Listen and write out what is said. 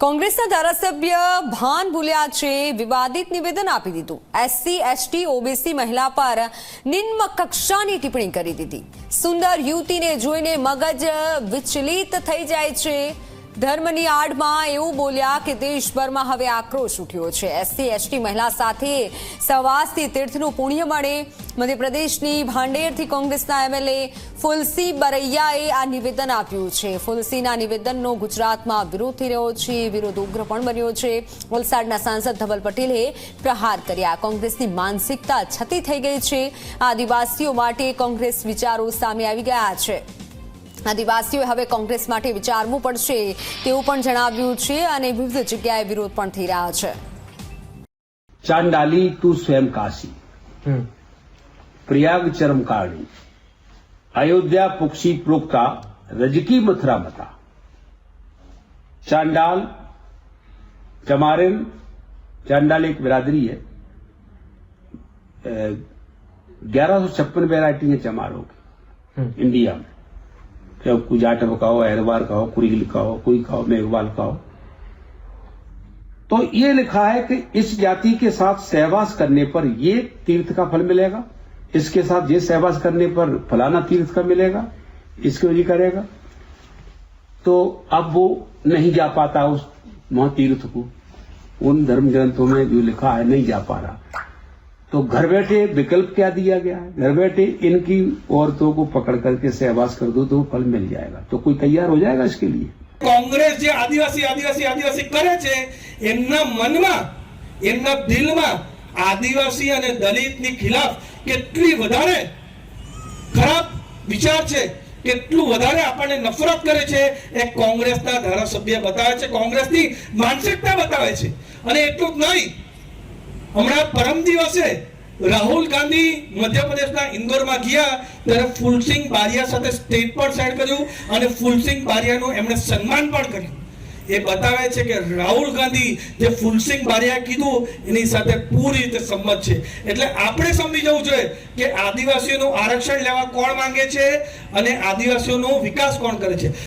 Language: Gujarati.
કોંગ્રેસના ધારાસભ્ય ભાન ભૂલ્યા છે વિવાદિત નિવેદન આપી દીધું. એસસી, એસટી, ઓબીસી મહિલા પર નિમ્ન કક્ષાની ટિપ્પણી કરી દીધી. સુંદર યુવતીને જોઈને મગજ વિચલિત થઈ જાય છે. ધર્મની આડમાં એવું બોલ્યા કે દેશભરમાં હવે આક્રોશ ઉઠ્યો છે. એસસી, એસટી મહિલા સાથે સવાસથી તીર્થનું પુણ્ય મળે. મધ્યપ્રદેશની ભાંડેરથી કોંગ્રેસના એમએલએ ફુલસી બરૈયાએ આ નિવેદન આપ્યું છે. ફુલસીના નિવેદનનો ગુજરાતમાં વિરોધ થઈ રહ્યો છે. વિરોધ ઉગ્ર પણ બન્યો છે. વલસાડના સાંસદ ધવલ પટેલે પ્રહાર કર્યા. કોંગ્રેસની માનસિકતા છતી થઈ ગઈ છે. આદિવાસીઓ માટે કોંગ્રેસ વિચારો સામે આવી ગયા છે. આદિવાસીઓએ હવે કોંગ્રેસ માટે વિચારવું પડશે તેવું પણ જણાવ્યું છે અને વિવિધ જગ્યાએ વિરોધ પણ થઈ રહ્યા છે चांडाली टू स्वयं काशी प्रयाग चरम कारणी अयोध्या पुक्षी प्रोक्ता रजकी मथुरा मता चांडाल चमारिन चांडाल एक बिरादरी है ग्यारह सौ छप्पन वेराइटी है चमारों की इंडिया में चाहे कोई जाटव का हो अहरवार का हो कुरील का हो कोई का हो मेघवाल का हो तो ये लिखा है कि इस जाति के साथ सहवास करने पर ये तीर्थ का फल मिलेगा। इसके साथ ये सहवास करने पर फलाना तीर्थ का मिलेगा। इसको ये करेगा। तो अब वो नहीं जा पाता उस महातीर्थ को। उन धर्म ग्रंथों में जो लिखा है, नहीं जा पा रहा। तो घर बैठे विकल्प क्या दिया गया है घर बैठे इनकी औरतों को पकड़ करके सहवास कर दो तो फल मिल जाएगा तो कोई तैयार हो जाएगा इसके लिए કોંગ્રેસ જે આદિવાસી આદિવાસી આદિવાસી કરે છે એમના મનમાં એમના દિલમાં આદિવાસી અને દલિતની ખિલાફ કેટલી વધારે ખરાબ વિચાર છે કેટલું વધારે આપણને નફરત કરે છે એ કોંગ્રેસના ધારાસભ્ય બતાવે છે કોંગ્રેસની માનસિકતા બતાવે છે અને એટલું જ નહીં હમણાં પરમ દિવસે રાહુલ ગાંધી મધ્યપ્રદેશના ઇન્દોરમાં ગયા, ત્યારે ફુલસિંહ બારિયા સાથે સ્ટેજ પર સાઈડ કર્યું અને ફુલસિંહ બારિયાનું એમણે સન્માન પણ કર્યું. એ બતાવે છે કે રાહુલ ગાંધી જે ફુલસિંહ બારિયા કીધું, એની સાથે પૂરી રીતે સંમત છે. એટલે આપણે સમજી જવું જોઈએ કે આદિવાસીઓનું આરક્ષણ લેવા કોણ માંગે છે અને આદિવાસીઓનો વિકાસ કોણ કરે છે.